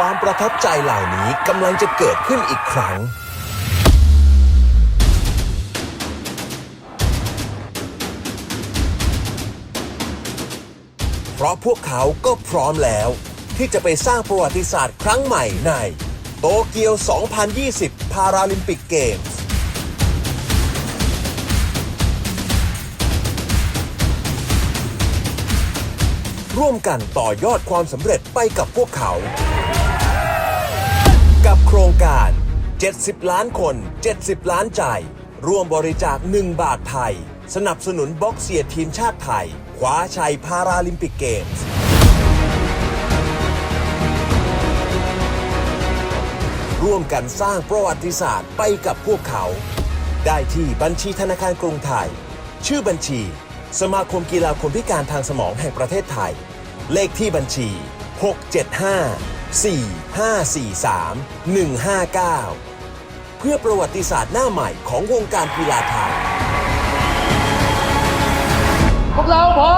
ความประทับใจเหล่านี้กำลังจะเกิดขึ้นอีกครั้ง เพราะพวกเขาก็พร้อมแล้ว ที่จะไปสร้างประวัติศาสตร์ครั้งใหม่ในโตเกียว 2020 พาราลิมปิกเกมส์ร่วมกันต่อยอดความสำเร็จไปกับพวกเขา 70 ล้านคน 70 ล้านใจ ร่วมบริจาค 1 บาทไทย สนับสนุนบ็อกเซียทีมชาติไทยคว้าชัยพาราลิมปิกเกมส์ร่วมกันสร้างประวัติศาสตร์ไปกับพวกเขา ได้ที่บัญชีธนาคารกรุงไทย ชื่อบัญชี สมาคมกีฬาคนพิการทางสมองแห่งประเทศไทย เลขที่บัญชี 675 4543 159เพื่อประวัติศาสตร์หน้าใหม่ของวงการกีฬาไทย พวกเราพร้อ